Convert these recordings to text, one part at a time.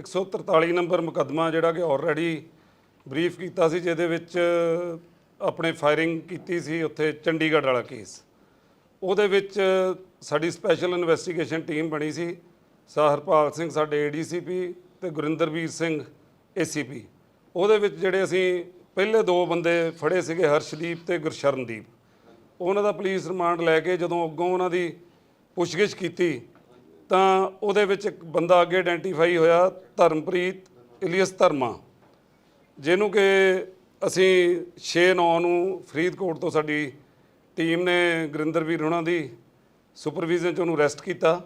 143 number ਮੁਕੱਦਮਾ ਜਿਹੜਾ ਕਿ ਆਲਰੇਡੀ ਬਰੀਫ ਕੀਤਾ ਸੀ, ਜਿਹਦੇ ਵਿੱਚ ਆਪਣੇ ਫਾਇਰਿੰਗ ਕੀਤੀ ਸੀ ਉੱਥੇ ਚੰਡੀਗੜ੍ਹ ਵਾਲਾ ਕੇਸ ਉਹਦੇ ਵਿੱਚ ਸਾਡੀ ਸਪੈਸ਼ਲ ਇਨਵੈਸਟੀਗੇਸ਼ਨ ਟੀਮ ਬਣੀ ਸੀ, ਸਾਹਰਪਾਲ ਸਿੰਘ ਸਾਡੇ ਏਡੀਸੀਪੀ ਤੇ ਗੁਰਿੰਦਰਵੀਰ ਸਿੰਘ ਏਸੀਪੀ ਉਹਦੇ ਵਿੱਚ ਜਿਹੜੇ ਅਸੀਂ ਪਹਿਲੇ ਦੋ ਬੰਦੇ ਫੜੇ ਸੀਗੇ, ਹਰਸ਼ਦੀਪ ਤੇ ਗੁਰਸ਼ਰਨਦੀਪ। ਉਹਨਾਂ ਦਾ ਪੁਲਿਸ ਰਿਮਾਂਡ ਲੈ ਕੇ ਜਦੋਂ ਅੱਗੋਂ ਉਹਨਾਂ ਦੀ ਪੁੱਛਗਿੱਛ ਕੀਤੀ ਤਾਂ ਉਹਦੇ ਵਿੱਚ ਇੱਕ ਬੰਦਾ ਅੱਗੇ ਆਇਡੈਂਟੀਫਾਈ ਹੋਇਆ, ਧਰਮਪ੍ਰੀਤ ਇਲੀਅਸ ਧਰਮਾ। ਜਿਹਨੂੰ ਕਿ ਅਸੀਂ 6-9 ਨੂੰ ਫਰੀਦਕੋਟ ਤੋਂ ਸਾਡੀ ਟੀਮ ਨੇ ਗੁਰਿੰਦਰਵੀਰ ਉਹਨਾਂ ਦੀ ਸੁਪਰਵਿਜ਼ਨ ਚ ਉਹਨੂੰ ਅਰੈਸਟ ਕੀਤਾ।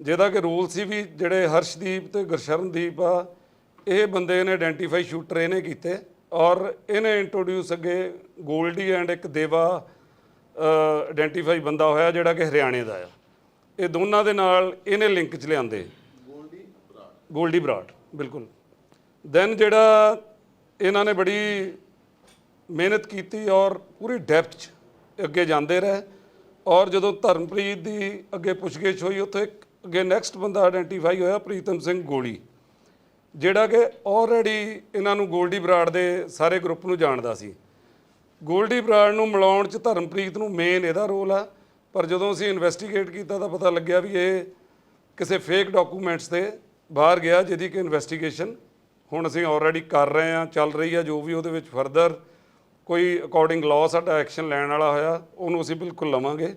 ਜਿਹਦਾ ਕਿ ਰੂਲ ਸੀ ਵੀ ਜਿਹੜੇ ਹਰਸ਼ਦੀਪ ਤੇ ਗੁਰਸ਼ਰਨਦੀਪ ਆ, ਇਹ ਬੰਦੇ ਨੇ ਆਇਡੈਂਟੀਫਾਈ ਸ਼ੂਟਰ ਇਹਨੇ ਕੀਤੇ ਔਰ ਇਹਨੇ ਇੰਟਰੋਡਿਊਸ ਅੱਗੇ ਗੋਲਡੀ ਐਂਡ ਇੱਕ ਦੇਵਾ ਆਇਡੈਂਟੀਫਾਈ ਬੰਦਾ ਹੋਇਆ ਜਿਹੜਾ ਕਿ ਹਰਿਆਣੇ ਦਾ ਆ। ਇਹ ਦੋਨਾਂ ਦੇ ਨਾਲ ਇਹਨੇ ਲਿੰਕ ਚ ਲਿਆਂਦੇ। ਗੋਲਡੀ ਬਰਾੜ। ਗੋਲਡੀ ਬਰਾੜ ਬਿਲਕੁਲ। ਦੈਨ ਜਿਹੜਾ ਇਹਨਾਂ ਨੇ ਬੜੀ ਮਿਹਨਤ ਕੀਤੀ ਔਰ ਪੂਰੀ ਡੈਪਥ ਚ ਅੱਗੇ ਜਾਂਦੇ ਰਹੇ ਔਰ ਜਦੋਂ ਧਰਮਪ੍ਰੀਤ ਦੀ ਅੱਗੇ ਪੁੱਛਗਿੱਛ ਹੋਈ ਉੱਥੇ ਇੱਕ ਅੱਗੇ ਨੈਕਸਟ ਬੰਦਾ ਆਇਡੈਂਟੀਫਾਈ ਹੋਇਆ ਪ੍ਰੀਤਮ ਸਿੰਘ ਗੋਲੀ ਜਿਹੜਾ ਕਿ ਆਲਰੇਡੀ ਇਹਨਾਂ ਨੂੰ ਗੋਲਡੀ ਬਰਾੜ ਦੇ ਸਾਰੇ ਗਰੁੱਪ ਨੂੰ ਜਾਣਦਾ ਸੀ। ਗੋਲਡੀ ਬਰਾੜ ਨੂੰ ਮਿਲਾਉਣ ਚ ਧਰਮਪ੍ਰੀਤ ਨੂੰ ਮੇਨ ਇਹਦਾ ਰੋਲ ਆ। ਪਰ ਜਦੋਂ ਅਸੀਂ ਇਨਵੈਸਟੀਗੇਟ ਕੀਤਾ ਤਾਂ ਪਤਾ ਲੱਗਿਆ ਵੀ ਇਹ ਕਿਸੇ ਫੇਕ ਡਾਕੂਮੈਂਟਸ ਤੇ ਬਾਹਰ ਗਿਆ ਜਿਹਦੀ ਕਿ ਇਨਵੈਸਟੀਗੇਸ਼ਨ ਹੁਣ ਅਸੀਂ ਆਲਰੇਡੀ ਕਰ ਰਹੇ ਹਾਂ, ਚੱਲ ਰਹੀ ਆ ਜੋ ਵੀ ਉਹਦੇ ਵਿੱਚ ਫਰਦਰ ਕੋਈ ਅਕੋਰਡਿੰਗ ਲਾਅ ਸਾਡਾ ਐਕਸ਼ਨ ਲੈਣ ਵਾਲਾ ਹੋਇਆ, ਉਹਨੂੰ ਅਸੀਂ ਬਿਲਕੁਲ ਲਵਾਂਗੇ।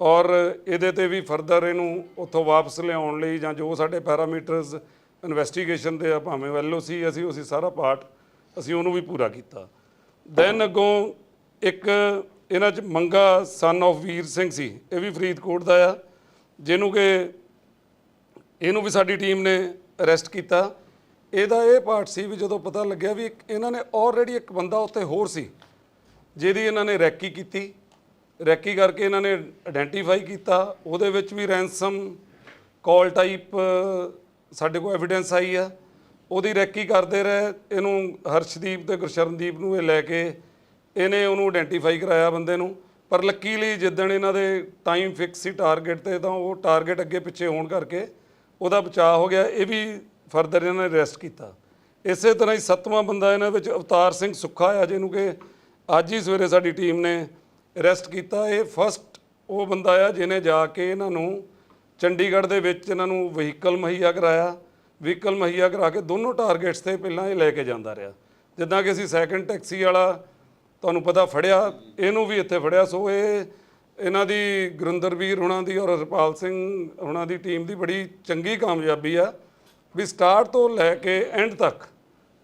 ਔਰ ਇਹਦੇ ਤੇ ਵੀ ਫਰਦਰ ਇਹਨੂੰ ਉੱਥੋਂ ਵਾਪਸ ਲਿਆਉਣ ਲਈ ਜਾਂ ਜੋ ਸਾਡੇ ਪੈਰਾਮੀਟਰਸ ਇਨਵੈਸਟੀਗੇਸ਼ਨ ਦੇ ਆ, ਭਾਵੇਂ ਐਲਓਸੀ ਅਸੀਂ ਉਸੇ ਸਾਰਾ ਪਾਰਟ ਅਸੀਂ ਉਹਨੂੰ ਵੀ ਪੂਰਾ ਕੀਤਾ। ਦੈਨ ਅੱਗੋਂ ਇੱਕ ਇਹਨਾਂ ਚ ਮੰਗਾ ਸਨ of ਵੀਰ ਸਿੰਘ ਸੀ, ਇਹ ਵੀ ਫਰੀਦਕੋਟ ਦਾ ਆ, ਜਿਹਨੂੰ ਕਿ ਇਹਨੂੰ ਵੀ ਸਾਡੀ ਟੀਮ ਨੇ ਅਰੈਸਟ ਕੀਤਾ। ਇਹਦਾ ਇਹ ਪਾਰਟ ਸੀ ਵੀ ਜਦੋਂ ਪਤਾ ਲੱਗਿਆ ਵੀ ਇੱਕ- ਇਹਨਾਂ ਨੇ ਆਲਰੇਡੀ ਇੱਕ ਬੰਦਾ ਉੱਥੇ ਹੋਰ ਸੀ, ਜਿਹਦੀ ਇਹਨਾਂ ਨੇ ਰੈਕੀ ਕੀਤੀ। ਰੈਕੀ ਕਰਕੇ ਇਹਨਾਂ ਨੇ ਆਇਡੈਂਟੀਫਾਈ ਕੀਤਾ, ਉਹਦੇ ਵਿੱਚ ਵੀ ਰੈਂਸਮ ਕਾਲ ਟਾਈਪ ਸਾਡੇ ਕੋਲ ਐਵੀਡੈਂਸ ਆਈ ਆ। ਉਹਦੀ ਰੈਕੀ ਕਰਦੇ ਰਹੇ, ਇਹਨੂੰ ਹਰਸ਼ਦੀਪ ਤੇ ਗੁਰਸ਼ਰਨਦੀਪ ਨੂੰ ਇਹ ਲੈ ਕੇ ਇਹਨੇ ਉਹਨੂੰ ਆਇਡੈਂਟੀਫਾਈ ਕਰਾਇਆ ਬੰਦੇ ਨੂੰ, ਪਰ ਲੱਕੀਲੀ ਜਿੱਦਣ ਇਹਨਾਂ ਦੇ ਟਾਈਮ ਫਿਕਸ ਸੀ ਟਾਰਗੇਟ ਤੇ, ਤਾਂ ਉਹ ਟਾਰਗੇਟ ਅੱਗੇ ਪਿੱਛੇ ਹੋਣ ਕਰਕੇ ਉਹਦਾ ਬਚਾਅ ਹੋ ਗਿਆ, ਇਹ ਵੀ ਫਰਦਰ ਇਹਨਾਂ ਨੇ ਅਰੈਸਟ ਕੀਤਾ। ਇਸੇ ਤਰ੍ਹਾਂ ਹੀ ਸੱਤਵਾਂ ਬੰਦਾ ਇਹਨਾਂ ਵਿੱਚ ਅਵਤਾਰ ਸਿੰਘ ਸੁੱਖਾ ਆ, ਜਿਹਨੂੰ ਕਿ ਅੱਜ ਹੀ ਸਵੇਰੇ ਸਾਡੀ ਟੀਮ ਨੇ ਅਰੈਸਟ ਕੀਤਾ। ਇਹ ਫਸਟ ਉਹ ਬੰਦਾ ਆ ਜਿਹਨੇ ਜਾ ਕੇ ਇਹਨਾਂ ਨੂੰ ਚੰਡੀਗੜ੍ਹ ਦੇ ਵਿੱਚ ਇਹਨਾਂ ਨੂੰ ਵਹੀਕਲ ਮੁਹੱਈਆ ਕਰਾਇਆ। ਵਹੀਕਲ ਮੁਹੱਈਆ ਕਰਾ ਕੇ ਦੋਨੋਂ ਟਾਰਗੇਟਸ ਤੇ ਪਹਿਲਾਂ ਇਹ ਲੈ ਕੇ ਜਾਂਦਾ ਰਿਹਾ। ਜਿੱਦਾਂ ਕਿ ਅਸੀਂ ਸੈਕੰਡ ਟੈਕਸੀ ਵਾਲਾ ਤੁਹਾਨੂੰ ਪਤਾ ਫੜਿਆ, ਇਹਨੂੰ ਵੀ ਇੱਥੇ ਫੜਿਆ। ਸੋ ਇਹ, ਇਹਨਾਂ ਦੀ ਗੁਰਿੰਦਰਵੀਰ ਹੁਣਾਂ ਦੀ ਔਰ ਹਰਪਾਲ ਸਿੰਘ ਹੁਣਾਂ ਦੀ ਟੀਮ ਦੀ ਬੜੀ ਚੰਗੀ ਕਾਮਯਾਬੀ ਆ ਵੀ ਸਟਾਰਟ ਤੋਂ ਲੈ ਕੇ ਐਂਡ ਤੱਕ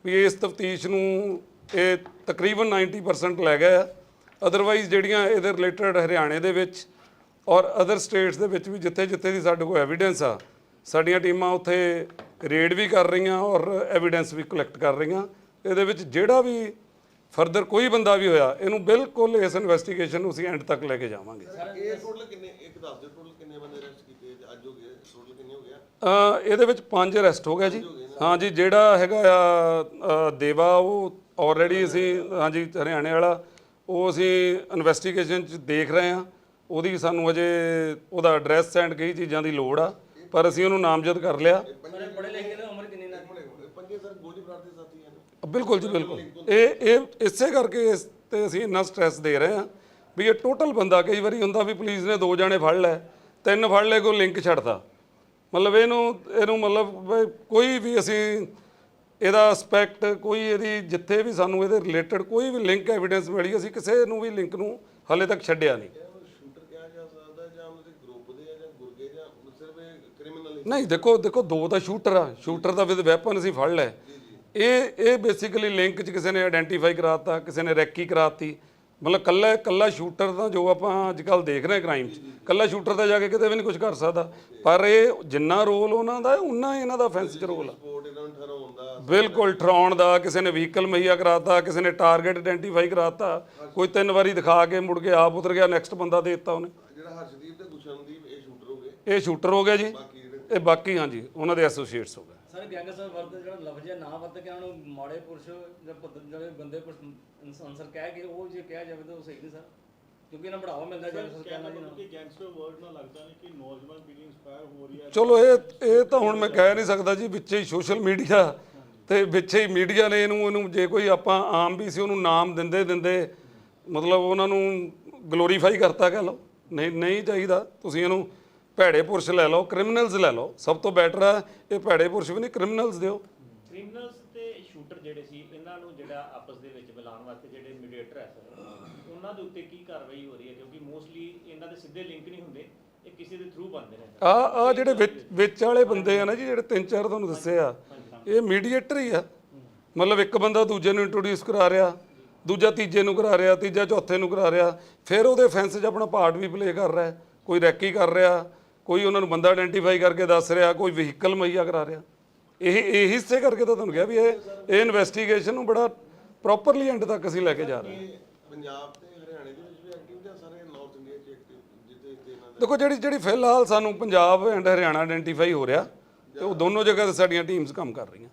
ਵੀ ਇਸ ਤਫਤੀਸ਼ ਨੂੰ ਇਹ ਤਕਰੀਬਨ 90% ਲੈ ਗਏ ਆ। ਅਦਰਵਾਈਜ਼ ਜਿਹੜੀਆਂ ਇਹਦੇ ਰਿਲੇਟਡ ਹਰਿਆਣੇ ਦੇ ਵਿੱਚ ਔਰ ਅਦਰ ਸਟੇਟਸ ਦੇ ਵਿੱਚ ਵੀ ਜਿੱਥੇ ਜਿੱਥੇ ਦੀ ਸਾਡੇ ਕੋਲ ਐਵੀਡੈਂਸ ਆ, ਸਾਡੀਆਂ ਟੀਮਾਂ ਉੱਥੇ ਰੇਡ ਵੀ ਕਰ ਰਹੀਆਂ ਔਰ ਐਵੀਡੈਂਸ ਵੀ ਕਲੈਕਟ ਕਰ ਰਹੀਆਂ। ਇਹਦੇ ਵਿੱਚ ਜਿਹੜਾ ਵੀ ਫਰਦਰ ਕੋਈ ਬੰਦਾ ਵੀ ਹੋਇਆ ਇਹਨੂੰ ਬਿਲਕੁਲ ਇਸ ਇਨਵੈਸਟੀਗੇਸ਼ਨ ਨੂੰ ਅਸੀਂ ਐਂਡ ਤੱਕ ਲੈ ਕੇ ਜਾਵਾਂਗੇ। ਇਹ ਟੋਟਲ ਕਿੰਨੇ ਇੱਕ ਦੱਸ ਦਿਓ ਟੋਟਲ ਕਿੰਨੇ ਬੰਦੇ ਅਰੈਸਟ ਕੀਤੇ? ਤੇ ਅੱਜ ਹੋ ਗਏ ਟੋਟਲ ਕਿੰਨੇ ਹੋ ਗਿਆ? ਅ, ਇਹਦੇ ਵਿੱਚ ਪੰਜ ਅਰੈਸਟ ਹੋ ਗਿਆ ਜੀ। ਹਾਂਜੀ ਜਿਹੜਾ ਹੈਗਾ ਆ ਦੇਵਾ ਉਹ ਆਲਰੇਡੀ ਅਸੀਂ ਹਾਂਜੀ ਹਰਿਆਣੇ ਵਾਲਾ ਉਹ ਅਸੀਂ ਇਨਵੈਸਟੀਗੇਸ਼ਨ ਚ ਦੇਖ ਰਹੇ ਹਾਂ। ਉਹਦੀ ਸਾਨੂੰ ਅਜੇ ਉਹਦਾ ਐਡਰੈਸ ਐਂਡ ਕਈ ਚੀਜ਼ਾਂ ਦੀ ਲੋੜ ਆ ਪਰ ਅਸੀਂ ਉਹਨੂੰ ਨਾਮਜ਼ਦ ਕਰ ਲਿਆ। ਪੜ੍ਹੇ ਲਿਖੇ ਬਿਲਕੁਲ ਜੀ ਬਿਲਕੁਲ। ਇਹ ਇਹ ਇਸੇ ਕਰਕੇ ਇਸ ਤੇ ਅਸੀਂ ਇੰਨਾ ਸਟ੍ਰੈਸ ਦੇ ਰਹੇ ਹਾਂ ਵੀ ਇਹ ਟੋਟਲ ਬੰਦਾ ਕਈ ਵਾਰੀ ਹੁੰਦਾ ਵੀ ਪੁਲਿਸ ਨੇ ਦੋ ਜਾਣੇ ਫੜ ਲੈ ਤਿੰਨ ਫੜ ਲੈ ਕੋਈ ਲਿੰਕ ਛੱਡਦਾ ਮਤਲਬ ਇਹਨੂੰ ਇਹਨੂੰ ਮਤਲਬ ਕੋਈ ਵੀ ਅਸੀਂ ਇਹਦਾ ਐਸਪੈਕਟ ਕੋਈ ਇਹਦੀ ਜਿੱਥੇ ਵੀ ਸਾਨੂੰ ਇਹਦੇ ਰਿਲੇਟਡ ਕੋਈ ਵੀ ਲਿੰਕ ਐਵੀਡੈਂਸ ਮਿਲੀ ਅਸੀਂ ਕਿਸੇ ਨੂੰ ਵੀ ਲਿੰਕ ਨੂੰ ਹਾਲੇ ਤੱਕ ਛੱਡਿਆ ਨਹੀਂ ਸ਼ੂਟਰ ਕਿਹਾ ਜਾ ਸਕਦਾ ਜਾਂ ਉਹਦੇ ਗਰੁੱਪ ਦੇ ਆ ਜਾਂ ਗੁਰਗੇ ਜਾਂ ਸਿਰਫ ਇਹ ਕ੍ਰਿਮੀਨਲ ਨਹੀਂ ਦੇਖੋ ਦੇਖੋ ਦੋ ਤਾਂ ਸ਼ੂਟਰ ਆ। ਸ਼ੂਟਰ ਦਾ ਵਿਦ ਵੈਪਨ ਅਸੀਂ ਫੜ ਲਿਆ ਇਹ ਇਹ ਬੇਸਿਕਲੀ ਲਿੰਕ ਚ ਕਿਸੇ ਨੇ ਆਇਡੈਂਟੀਫਾਈ ਕਰਾਤਾ ਕਿਸੇ ਨੇ ਰੈਕੀ ਕਰਾਤੀ। ਮਤਲਬ ਕੱਲਾ ਕੱਲਾ ਸ਼ੂਟਰ ਤਾਂ ਜੋ ਆਪਾਂ ਅੱਜ ਕੱਲ ਦੇਖ ਰਹੇ ਕ੍ਰਾਈਮ ਚ ਕੱਲਾ ਸ਼ੂਟਰ ਤਾਂ ਜਾ ਕੇ ਕਿਤੇ ਵੀ ਨਹੀਂ ਕੁਝ ਕਰ ਸਕਦਾ। ਪਰ ਇਹ ਜਿੰਨਾ ਰੋਲ ਉਹਨਾਂ ਦਾ ਉਨਾ ਇਹਨਾਂ ਦਾ ਫੈਂਸ ਚ ਰੋਲ ਆ। ਦਾ। ਬਿਲਕੁਲ ਠਰਾਉਣ ਦਾ ਕਿਸੇ ਨੇ ਵਹੀਕਲ ਮੁਹੱਈਆ ਕਰਾਤਾ ਕਿਸੇ ਨੇ ਟਾਰਗੇਟ ਆਇਡੈਂਟੀਫਾਈ ਕਰਾਤਾ। ਕੋਈ ਤਿੰਨ ਵਾਰੀ ਦਿਖਾ ਕੇ ਮੁੜ ਕੇ ਆਪ ਉਤਰ ਗਿਆ ਨੈਕਸਟ ਬੰਦਾ ਦੇ ਦਿੱਤਾ ਉਹਨੇ। ਜਿਹੜਾ ਹਰਸ਼ਦੀਪ ਤੇ ਗੁਸ਼ਨਦੀਪ ਇਹ ਸ਼ੂਟਰ ਹੋ ਗਏ। ਇਹ ਸ਼ੂਟਰ ਹੋ ਗਿਆ ਜੀ। ਇਹ ਬਾਕੀ ਹਾਂਜੀ ਉਹਨਾਂ ਦੇ ਐਸੋਸੀਏਟਸ ਹੋ ਗਏ। ਸਾਰੇ ਗੈਂਗਸਟਰ ਵਰਤ ਜਿਹੜਾ ਲਫ਼ਜ਼ ਹੈ ਨਾ ਵਰਤ ਕੇ ਉਹਨਾਂ ਨੂੰ ਮਾੜੇ ਪੁਰਸ਼ ਜਾਂ ਪਤ- ਜਿਹੜੇ ਬੰਦੇ ਅਨਸਰ ਕਹਿ ਕੇ ਉਹ ਜੇ ਕਿਹਾ ਜਾਵੇ ਤਾਂ ਉਹ ਸਹੀ ਨਹੀਂ ਸਰ। ਕਿਉਂਕਿ ਇਹਨਾਂ ਬੜਾਵਾ ਮਿਲਦਾ ਜਨਰਲ ਕਹਿਣਾ ਜੀ ਕਿ ਗੈਂਗਸਟਰ ਵਰਡ ਨਾਲ ਲੱਗਦਾ ਨਹੀਂ ਕਿ ਨੌਜਵਾਨ ਪੀੜ੍ਹੀ ਇੰਸਪਾਇਰ ਹੋ ਰਹੀ ਹੈ। ਚਲੋ ਇਹ ਇਹ ਤਾਂ ਹੁਣ ਮੈਂ ਕਹਿ ਨਹੀਂ ਸਕਦਾ ਜੀ ਵਿੱਚੇ ਹੀ ਸੋਸ਼ਲ ਮੀਡੀਆ ਤੇ ਵਿੱਚੇ ਹੀ ਮੀਡੀਆ ਨੇ ਇਹਨੂੰ ਇਹਨੂੰ ਜੇ ਕੋਈ ਆਪਾਂ ਆਮ ਵੀ ਸੀ ਉਹਨੂੰ ਨਾਮ ਦਿੰਦੇ ਦਿੰਦੇ ਮਤਲਬ ਉਹਨਾਂ ਨੂੰ ਗਲੋਰੀਫਾਈ ਕਰਤਾ ਕਹ ਲਓ। ਨਹੀਂ ਨਹੀਂ ਚਾਹੀਦਾ। ਤੁਸੀਂ ਇਹਨੂੰ ਭੈੜੇ ਪੁਰਸ਼ ਲੈ ਲਓ ਕ੍ਰਿਮੀਨਲਸ ਲੈ ਲਓ। ਸਭ ਤੋਂ ਬੈਟਰ ਹੈ ਇਹ ਭੈੜੇ ਪੁਰਸ਼ ਵੀ ਨਹੀਂ ਕ੍ਰਿਮੀਨਲਸ ਦਿਓ। ਕ੍ਰਿਮੀਨਲਸ ਤੇ ਸ਼ੂਟਰ ਜਿਹੜੇ ਸੀ ਇਹਨਾਂ ਨੂੰ ਜਿਹੜਾ ਆਪਸ ਦੇ ਵਿੱਚ ਮਿਲਾਉਣ ਵਾਸਤੇ ਜਿਹੜੇ ਮੀਡੀਏਟਰ ਹੈ ਸਰ ਉਹਨਾਂ ਦੇ ਉੱਤੇ ਕੀ ਕਾਰਵਾਈ ਹੋ ਰਹੀ ਹੈ? ਕਿਉਂਕਿ ਮੋਸਟਲੀ ਇਹਨਾਂ ਦੇ ਸਿੱਧੇ ਲਿੰਕ ਨਹੀਂ ਹੁੰਦੇ ਇਹ ਕਿਸੇ ਦੇ ਥਰੂ ਬਣਦੇ ਨੇ ਆ ਆ ਜਿਹੜੇ ਵਿੱਚ ਵਿੱਚ ਵਾਲੇ ਬੰਦੇ ਆ ਨਾ ਜੀ ਜਿਹੜੇ ਤਿੰਨ ਚਾਰ ਤੁਹਾਨੂੰ ਦੱਸੇ ਆ ਇਹ ਮੀਡੀਏਟਰ ਹੀ ਆ। ਮਤਲਬ ਇੱਕ ਬੰਦਾ ਦੂਜੇ ਨੂੰ ਇੰਟਰੋਡਿਊਸ ਕਰਾ ਰਿਹਾ ਦੂਜਾ ਤੀਜੇ ਨੂੰ ਕਰਾ ਰਿਹਾ ਤੀਜਾ ਚੌਥੇ ਨੂੰ ਕਰਾ ਰਿਹਾ ਫਿਰ ਉਹਦੇ ਫੈਂਸ 'ਚ ਆਪਣਾ ਪਾਰਟ ਵੀ ਪਲੇ ਕਰ ਰਿਹਾ। ਕੋਈ ਰੈਕੀ ਕਰ ਰਿਹਾ ਕੋਈ ਉਹਨਾਂ ਨੂੰ ਬੰਦਾ ਆਇਡੈਂਟੀਫਾਈ ਕਰਕੇ ਦੱਸ ਰਿਹਾ ਕੋਈ ਵਹੀਕਲ ਮੁਹੱਈਆ ਕਰਾ ਰਿਹਾ। ਇਹ ਇਹ ਹਿੱਸੇ ਕਰਕੇ ਤਾਂ ਤੁਹਾਨੂੰ ਕਿਹਾ ਵੀ ਇਹ ਇਹ ਇਨਵੈਸਟੀਗੇਸ਼ਨ ਨੂੰ ਬੜਾ ਪ੍ਰੋਪਰਲੀ ਐਂਡ ਤੱਕ ਅਸੀਂ ਲੈ ਕੇ ਜਾ ਰਹੇ ਹਾਂ। ਇਹ ਪੰਜਾਬ ਤੇ ਹਰਿਆਣੇ ਦੇ ਵਿੱਚ ਵੀ ਐਕਟਿਵ ਜਾਂ ਸਾਰੇ ਨਾਰਥ ਇੰਡੀਆ 'ਚ ਐਕਟਿਵ ਜਿੱਥੇ ਜਿੱਥੇ ਇਹਨਾਂ ਦੇ ਦੇਖੋ ਜਿਹੜੀ ਜਿਹੜੀ ਫਿਲਹਾਲ ਸਾਨੂੰ ਪੰਜਾਬ ਐਂਡ ਹਰਿਆਣਾ ਆਇਡੈਂਟੀਫਾਈ ਹੋ ਰਿਹਾ ਤੇ ਉਹ ਦੋਨੋਂ ਜਗ੍ਹਾ ਤੇ ਸਾਡੀਆਂ ਟੀਮਸ ਕੰਮ ਕਰ ਰਹੀਆਂ।